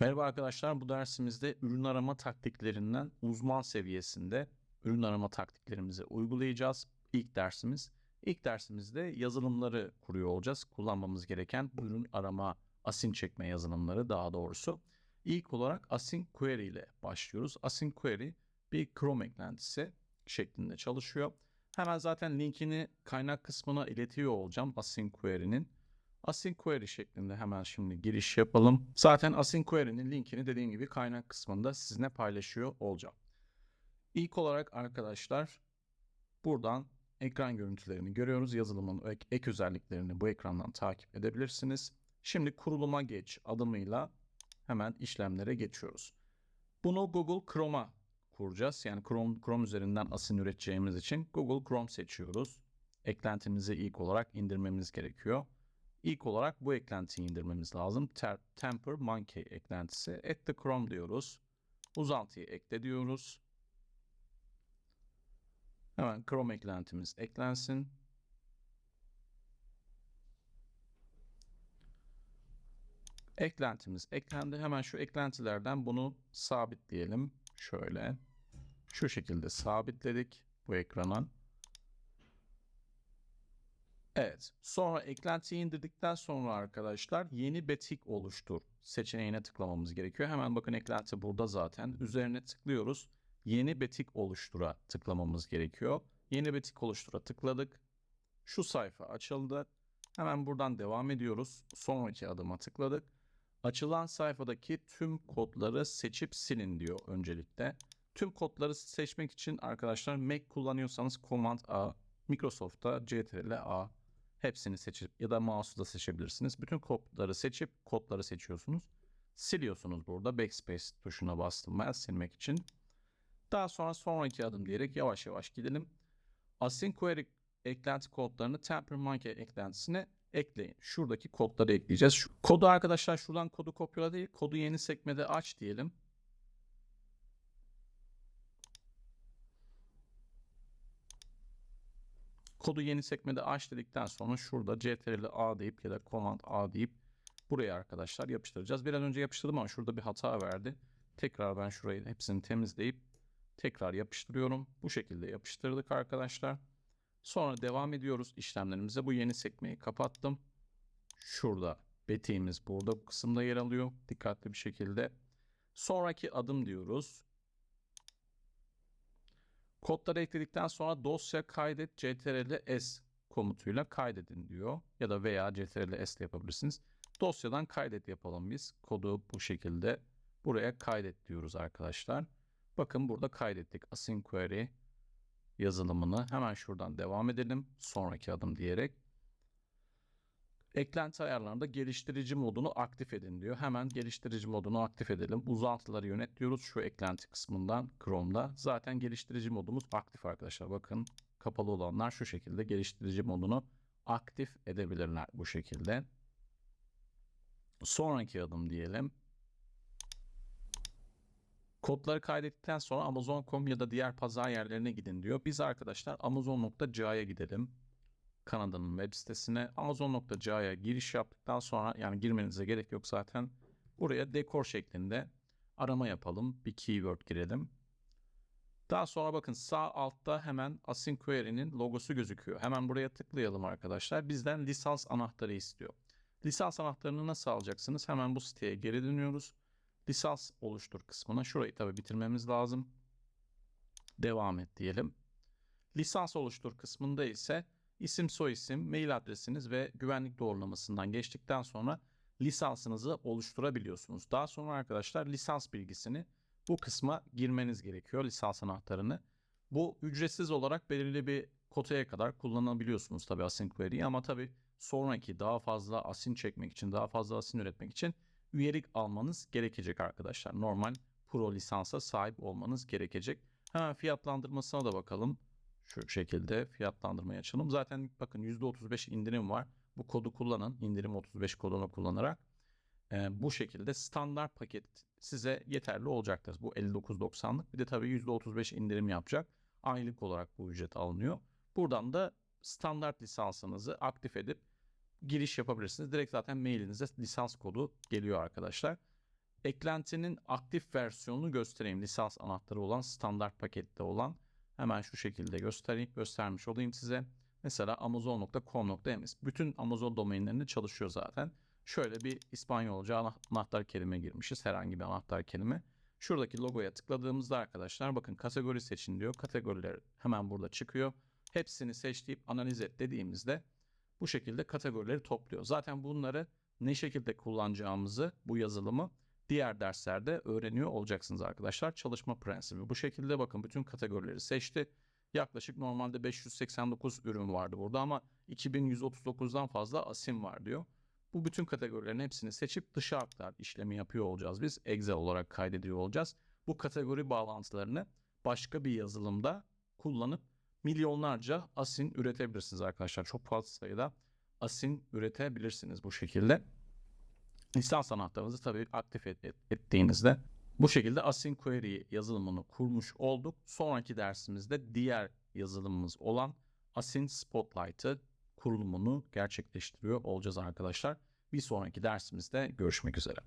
Merhaba arkadaşlar, bu dersimizde ürün arama taktiklerinden uzman seviyesinde ürün arama taktiklerimizi uygulayacağız. İlk dersimiz. İlk dersimizde yazılımları kuruyor olacağız. Kullanmamız gereken ürün arama, async çekme yazılımları daha doğrusu. İlk olarak async query ile başlıyoruz. Async query bir Chrome eklentisi şeklinde çalışıyor. Hemen zaten linkini kaynak kısmına iletiyor olacağım async query'nin. Async query şeklinde hemen şimdi giriş yapalım. Zaten async query'nin linkini dediğim gibi kaynak kısmında sizinle paylaşıyor olacağım. İlk olarak arkadaşlar buradan ekran görüntülerini görüyoruz. Yazılımın ek, ek özelliklerini bu ekrandan takip edebilirsiniz. Şimdi kuruluma geç adımıyla hemen işlemlere geçiyoruz. Bunu Google Chrome'a kuracağız. Yani Chrome, Chrome üzerinden asin üreteceğimiz için Google Chrome seçiyoruz. Eklentimizi ilk olarak indirmemiz gerekiyor. İlk olarak bu eklentiyi indirmemiz lazım. Temper Monkey eklentisi. Add the Chrome diyoruz. Uzantıyı ekle diyoruz. Hemen Chrome eklentimiz eklensin. Eklentimiz eklendi. Hemen şu eklentilerden bunu sabitleyelim. Şöyle. Şu şekilde sabitledik bu ekrana. Evet. Sonra eklentiyi indirdikten sonra arkadaşlar yeni betik oluştur seçeneğine tıklamamız gerekiyor. Hemen bakın eklenti burada zaten. Üzerine tıklıyoruz. Yeni betik oluştura tıklamamız gerekiyor. Yeni betik oluştura tıkladık. Şu sayfa açıldı. Hemen buradan devam ediyoruz. Sonraki adıma tıkladık. Açılan sayfadaki tüm kodları seçip silin diyor öncelikle. Tüm kodları seçmek için arkadaşlar Mac kullanıyorsanız Command A, Microsoft'ta Ctrl A hepsini seçip ya da mouse'u da seçebilirsiniz. Bütün kodları seçip kodları seçiyorsunuz. Siliyorsunuz burada. Backspace tuşuna bastım ben silmek için. Daha sonra sonraki adım diyerek yavaş yavaş gidelim. Async query eklenti kodlarını TemperMonkey eklentisine ekleyin. Şuradaki kodları ekleyeceğiz. Şu kodu arkadaşlar şuradan kodu kopyala değil, kodu yeni sekmede aç diyelim. Kodu yeni sekmede aç dedikten sonra şurada Ctrl A deyip ya da Command A deyip buraya arkadaşlar yapıştıracağız. Bir an önce yapıştırdım ama şurada bir hata verdi. Tekrar ben şurayı hepsini temizleyip tekrar yapıştırıyorum. Bu şekilde yapıştırdık arkadaşlar. Sonra devam ediyoruz işlemlerimize. Bu yeni sekmeyi kapattım. Şurada betiğimiz burada bu kısımda yer alıyor. Dikkatli bir şekilde. Sonraki adım diyoruz. Kodları ekledikten sonra dosya kaydet ctrl s komutuyla kaydedin diyor. Ya da veya ctrl s ile yapabilirsiniz. Dosyadan kaydet yapalım biz. Kodu bu şekilde buraya kaydet diyoruz arkadaşlar. Bakın burada kaydettik. Async query yazılımını. Hemen şuradan devam edelim. Sonraki adım diyerek. Eklenti ayarlarında geliştirici modunu aktif edin diyor. Hemen geliştirici modunu aktif edelim. Uzantıları yönet diyoruz şu eklenti kısmından Chrome'da. Zaten geliştirici modumuz aktif arkadaşlar. Bakın kapalı olanlar şu şekilde geliştirici modunu aktif edebilirler bu şekilde. Sonraki adım diyelim. Kodları kaydettikten sonra Amazon.com ya da diğer pazar yerlerine gidin diyor. Biz arkadaşlar Amazon.ca'ya gidelim. Kanada'nın web sitesine Amazon.ca'ya giriş yaptıktan sonra yani girmenize gerek yok zaten. Buraya dekor şeklinde arama yapalım. Bir keyword girelim. Daha sonra bakın sağ altta hemen Async Query'nin logosu gözüküyor. Hemen buraya tıklayalım arkadaşlar. Bizden lisans anahtarı istiyor. Lisans anahtarını nasıl alacaksınız? Hemen bu siteye geri dönüyoruz. Lisans oluştur kısmına. Şurayı tabi bitirmemiz lazım. Devam et diyelim. Lisans oluştur kısmında ise isim soyisim, mail adresiniz ve güvenlik doğrulamasından geçtikten sonra lisansınızı oluşturabiliyorsunuz. Daha sonra arkadaşlar lisans bilgisini bu kısma girmeniz gerekiyor. Lisans anahtarını. Bu ücretsiz olarak belirli bir kotaya kadar kullanabiliyorsunuz tabi async query'yi ama tabi sonraki daha fazla asin çekmek için, daha fazla asin üretmek için üyelik almanız gerekecek arkadaşlar. Normal pro lisansa sahip olmanız gerekecek. Hemen fiyatlandırmasına da bakalım. Şu şekilde fiyatlandırmayı açalım. Zaten bakın %35 indirim var. Bu kodu kullanın. İndirim 35 kodunu kullanarak. Ee, bu şekilde standart paket size yeterli olacaktır. Bu 59.90'lık. Bir de tabii %35 indirim yapacak. Aylık olarak bu ücret alınıyor. Buradan da standart lisansınızı aktif edip giriş yapabilirsiniz. Direkt zaten mailinize lisans kodu geliyor arkadaşlar. eklentinin aktif versiyonunu göstereyim. Lisans anahtarı olan standart pakette olan hemen şu şekilde göstereyim, göstermiş olayım size. Mesela amazon.com.ms bütün Amazon domainlerinde çalışıyor zaten. Şöyle bir İspanyolca ana- anahtar kelime girmişiz. Herhangi bir anahtar kelime. Şuradaki logoya tıkladığımızda arkadaşlar bakın kategori seçin diyor. Kategoriler hemen burada çıkıyor. Hepsini seç deyip analiz et dediğimizde bu şekilde kategorileri topluyor. Zaten bunları ne şekilde kullanacağımızı bu yazılımı diğer derslerde öğreniyor olacaksınız arkadaşlar. Çalışma prensibi bu şekilde bakın bütün kategorileri seçti. Yaklaşık normalde 589 ürün vardı burada ama 2139'dan fazla asim var diyor. Bu bütün kategorilerin hepsini seçip dışa aktar işlemi yapıyor olacağız biz. Excel olarak kaydediyor olacağız. Bu kategori bağlantılarını başka bir yazılımda kullanıp milyonlarca asin üretebilirsiniz arkadaşlar. Çok fazla sayıda asin üretebilirsiniz bu şekilde. Lisans anahtarınızı tabii aktif et- et- ettiğinizde bu şekilde Asin Query yazılımını kurmuş olduk. Sonraki dersimizde diğer yazılımımız olan Asin Spotlight'ı kurulumunu gerçekleştiriyor olacağız arkadaşlar. Bir sonraki dersimizde görüşmek üzere.